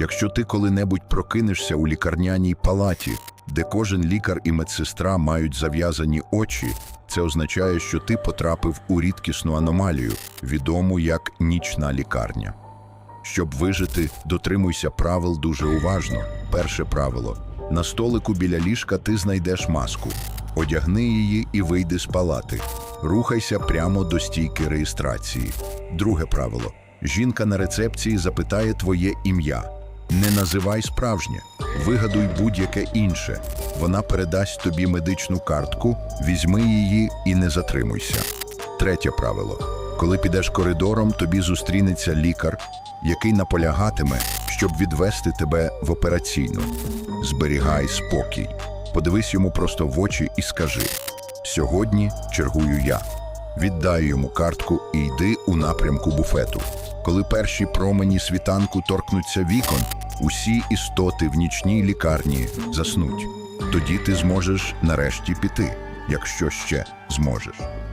Якщо ти коли-небудь прокинешся у лікарняній палаті, де кожен лікар і медсестра мають зав'язані очі, це означає, що ти потрапив у рідкісну аномалію, відому як нічна лікарня. Щоб вижити, дотримуйся правил дуже уважно. Перше правило: на столику біля ліжка ти знайдеш маску. Одягни її і вийди з палати. Рухайся прямо до стійки реєстрації. Друге правило: жінка на рецепції запитає твоє ім'я. Не називай справжнє, вигадуй будь-яке інше. Вона передасть тобі медичну картку, візьми її і не затримуйся. Третє правило: коли підеш коридором, тобі зустрінеться лікар, який наполягатиме, щоб відвести тебе в операційну. Зберігай спокій. Подивись йому просто в очі і скажи: сьогодні чергую я. Віддай йому картку і йди у напрямку буфету. Коли перші промені світанку торкнуться вікон, усі істоти в нічній лікарні заснуть. Тоді ти зможеш нарешті піти, якщо ще зможеш.